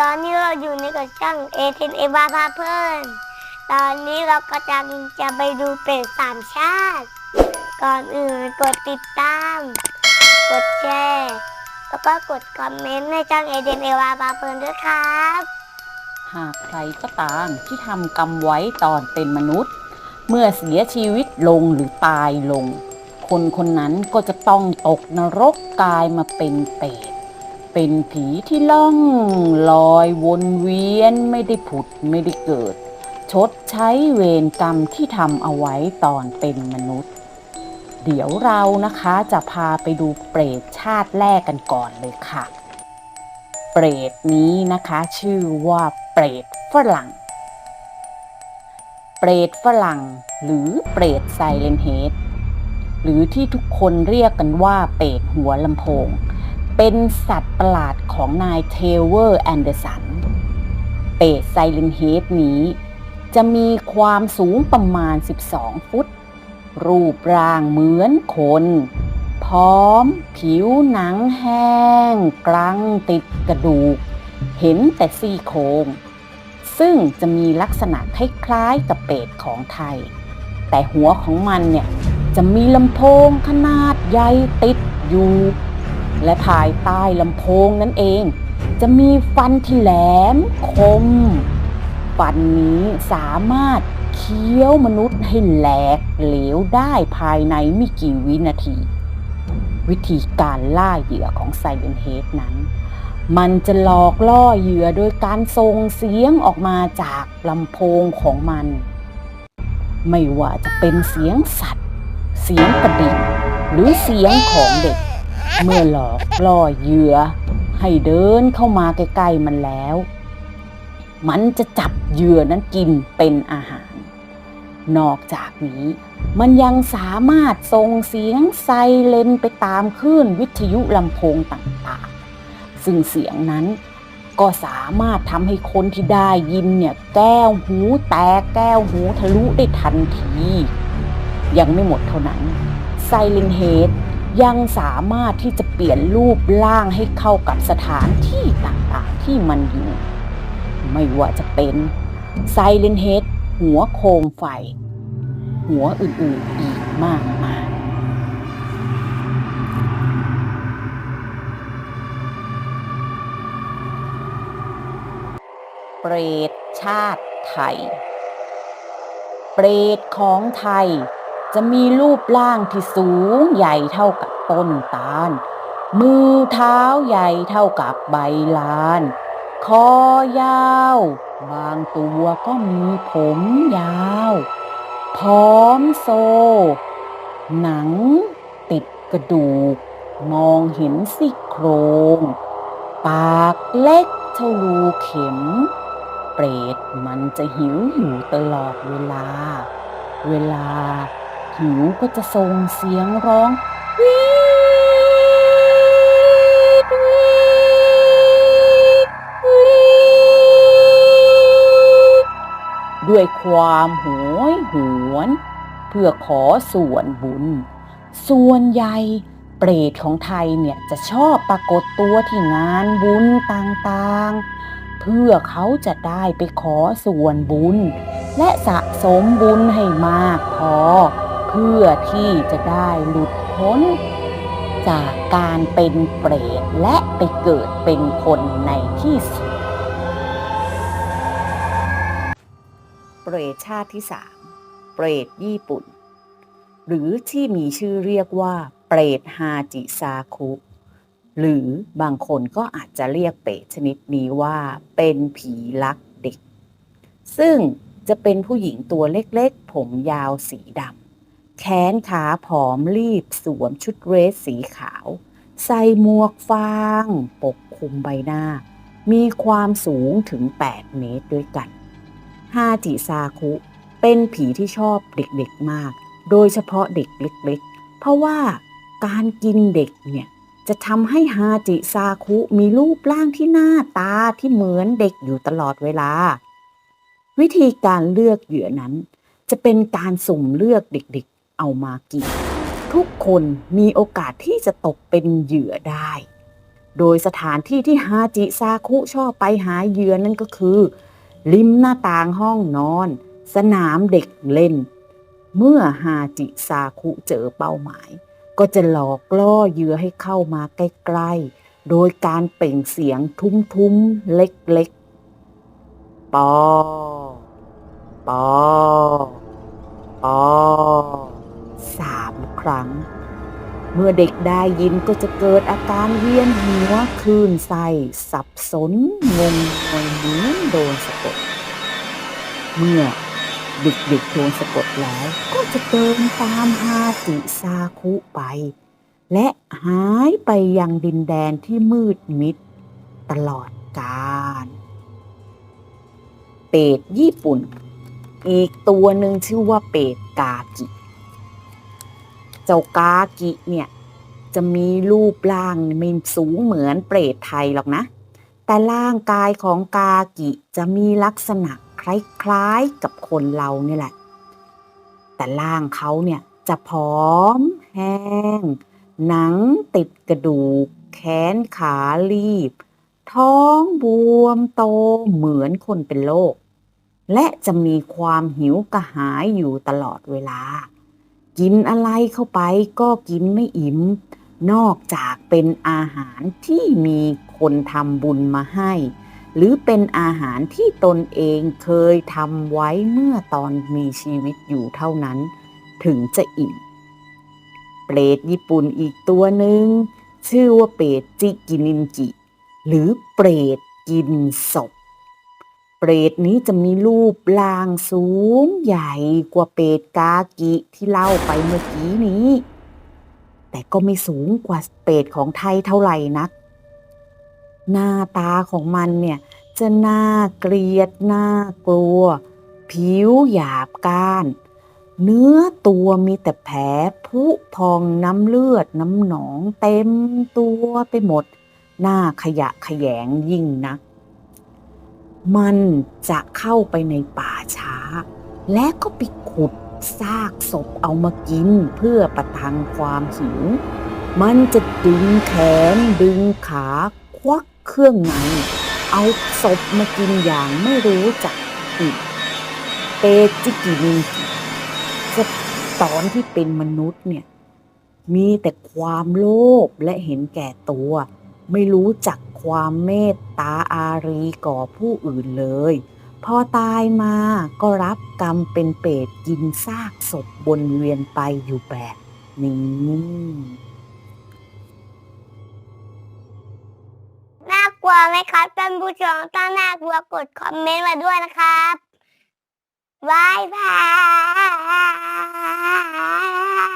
ตอนนี้เราอยู่ในกับช่างเอเทนเอวาพาเพื่อนตอนนี้เราก็จะจะไปดูเป็ดสามชาติ ก่อนอื่นกดติดตาม กดแชร์แล้วก็กดคอมเมนต์ให้ช่างเอเทนเอวาพาเพื่อนด้วยครับ หากใครก็ตามที่ทำกรรมไว้ตอนเป็นมนุษย์ เมื่อเสียชีวิตลงหรือตายลง คนคนนั้นก็จะต้องตกนรกกลายมาเป็นเปรต เป็นผีที่ล่องลอยวนเวียนไม่ได้ผุดไม่ได้เกิด ชดใช้เวรกรรมที่ทำเอาไว้ตอนเป็นมนุษย์ เดี๋ยวเรานะคะจะพาไปดูเปรตชาติแรกกันก่อนเลยค่ะ เปรตนี้นะคะชื่อว่าเปรตฝรั่ง เปรตฝรั่ง หรือเปรตไซเลนเฮดหรือที่ทุกคนเรียกกันว่าเปรตหัวลำโพง เป็นสัตว์ประหลาดของนายเทเวอร์แอนเดอร์สัน เปรตไซเลนเฮดนี้ จะมีความสูงประมาณ 12 ฟุต รูปร่างเหมือนคน พร้อมผิวหนังแห้งกรังติดกระดูก เห็นแต่ซี่โครงซึ่งจะมีลักษณะคล้ายๆกับเป็ดของไทย แต่หัวของมันเนี่ยจะมีลำโพงขนาดใหญ่ติดอยู่ และภายใต้ลำโพงนั่นเอง จะมีฟันที่แหลมคม ฟันนี้สามารถเคี้ยวมนุษย์ให้แหลกเหลวได้ภายในไม่กี่วินาที วิธีการล่าเหยื่อของไซเลนเฮดนั้นมันจะหลอกล่อเหยื่อโดยการส่งเสียงออกมาจากลำโพงของมัน ไม่ว่าจะเป็นเสียงสัตว์ เสียงกระดิ่งหรือเสียงของเด็ก เมื่อหลอกล่อเหยื่อ ให้เดินเข้ามาใกล้ๆมันแล้ว มันจะจับเหยื่อนั้นกินเป็นอาหาร นอกจากนี้มันยังสามารถส่งเสียงไซเรนไปตามคลื่นวิทยุลำโพงต่างๆ ซึ่งเสียงนั้นก็สามารถทำให้คนที่ได้ยินเนี่ยแก้วหูแตกแก้วหูทะลุได้ทันที ยังไม่หมดเท่านั้นไซเลนเฮด ยังสามารถที่จะเปลี่ยนรูปร่างให้เข้ากับสถานที่ต่างๆที่มันอยู่ ไม่ว่าจะเป็นไซเลนเฮดหัวโคมไฟ หัวอื่นๆอีกมากมายเปรตชาติไทย เปรตของไทย จะมีรูปร่างที่สูงใหญ่เท่ากับต้นตาล มือเท้าใหญ่เท่ากับใบลาน คอยาว บางตัวก็มีผมยาวพร้อมโซ หนังติดกระดูก มองเห็นซี่โครง ปากเล็กเท่ารูเข็ม เปรตมันจะหิวอยู่ตลอดเวลา เวลา หิวก็จะส่งเสียงร้องวีดวีดวีดด้วยความโหยหวน เพื่อขอส่วนบุญ ส่วนใหญ่เปรตของไทยเนี่ยจะชอบปรากฏตัวที่งานบุญต่างๆ เพื่อเขาจะได้ไปขอส่วนบุญ และสะสมบุญให้มากพอ พื่อที่จะได้หลุดพ้น จากการเป็นเปรตและไปเกิดเป็นคนในที่สุด เปรตชาติที่สามเปรตญี่ปุ่น หรือที่มีชื่อเรียกว่า เปรตฮาจิซาคุหรือบางคนก็อาจจะเรียกเปรตชนิดนี้ว่าเป็นผีลักเด็ก ซึ่งจะเป็นผู้หญิงตัวเล็กๆ ผมยาวสีดำ แขนขาผอมรีบสวมชุดเรสสีขาว ใส่หมวกฟาง ปกคลุมใบหน้า มีความสูงถึง 8 เมตรด้วยกันฮาจิซาคุ เป็นผีที่ชอบเด็กๆมาก โดยเฉพาะเด็กเล็กๆ เพราะว่าการกินเด็กเนี่ยจะทำให้ฮาจิซาคุมีรูปร่างที่หน้าตาที่เหมือนเด็กอยู่ตลอดเวลา วิธีการเลือกเหยื่อนั้น จะเป็นการสุ่มเลือกเด็กๆ เอามากิน ทุกคนมีโอกาสที่จะตกเป็นเหยื่อได้ โดยสถานที่ที่ฮาจิซาคุชอบไปหาเหยื่อนั่นก็คือ ริมหน้าต่างห้องนอน สนามเด็กเล่น เมื่อฮาจิซาคุเจอเป้าหมาย ก็จะหลอกล่อเหยื่อให้เข้ามาใกล้ๆ โดยการเปล่งเสียงทุ้มๆเล็กๆปอปอ ครั้ง เมื่อเด็กได้ยินก็จะเกิดอาการเวียนหัวคลื่นไส้สับสนงงงวยเหมือนโดนสะกด เมื่อเด็กๆโดนสะกดแล้วก็จะเดินตามฮาจิซาคุไป และหายไปยังดินแดนที่มืดมิด ตลอดกาลเป็ดญี่ปุ่น อีกตัวหนึ่งชื่อว่าเป็ดกากิ เจ้ากากิเนี่ยจะมีรูปร่างไม่สูงเหมือนเปรตไทยหรอกนะ แต่ร่างกายของกากิจะมีลักษณะคล้ายๆกับคนเราเนี่ยแหละ แต่ร่างเขาเนี่ยจะผอมแห้ง หนังติดกระดูก แขนขาลีบ ท้องบวมโตเหมือนคนเป็นโรคและจะมีความหิวกระหายอยู่ตลอดเวลา กินอะไรเข้าไปก็กินไม่อิ่ม นอกจากเป็นอาหารที่มีคนทำบุญมาให้ หรือเป็นอาหารที่ตนเองเคยทำไว้เมื่อตอนมีชีวิตอยู่เท่านั้น ถึงจะอิ่ม เปรตญี่ปุ่นอีกตัวหนึ่งชื่อว่าเปรตจิกินินจิหรือเปรตกินศพ รตนี้จะมีรูปร่างสูงใหญ่กว่าเปรตกากิที่เล่าไปเมื่อกี้นี้ แต่ก็ไม่สูงกว่าเปรตของไทยเท่าไหร่นัก หน้าตาของมันเนี่ยจะน่าเกลียดน่ากลัว ผิวหยาบก้าน เนื้อตัวมีแต่แผลผุพองน้ำเลือดน้ำหนองเต็มตัวไปหมด หน้าขยะแขยงยิ่งนัก มันจะเข้าไปในป่าช้า และก็ไปขุดซากศพเอามากินเพื่อประทังความหิว มันจะดึงแขนดึงขา ควักเครื่องในเอาศพมากินอย่างไม่รู้จักผิดเปจิกินินจะตอนที่เป็นมนุษย์เนี่ย มีแต่ความโลภและเห็นแก่ตัว ไม่รู้จัก ความเมตตาอารีก่อผู้อื่นเลย พอตายมาก็รับกรรมเป็นเปรตกินซากศพบนเวียนไปอยู่แบบนี้น่ากลัวไหมครับท่านผู้ชมถ้าน่ากลัวกดคอมเมนต์มาด้วยนะครับบายบาย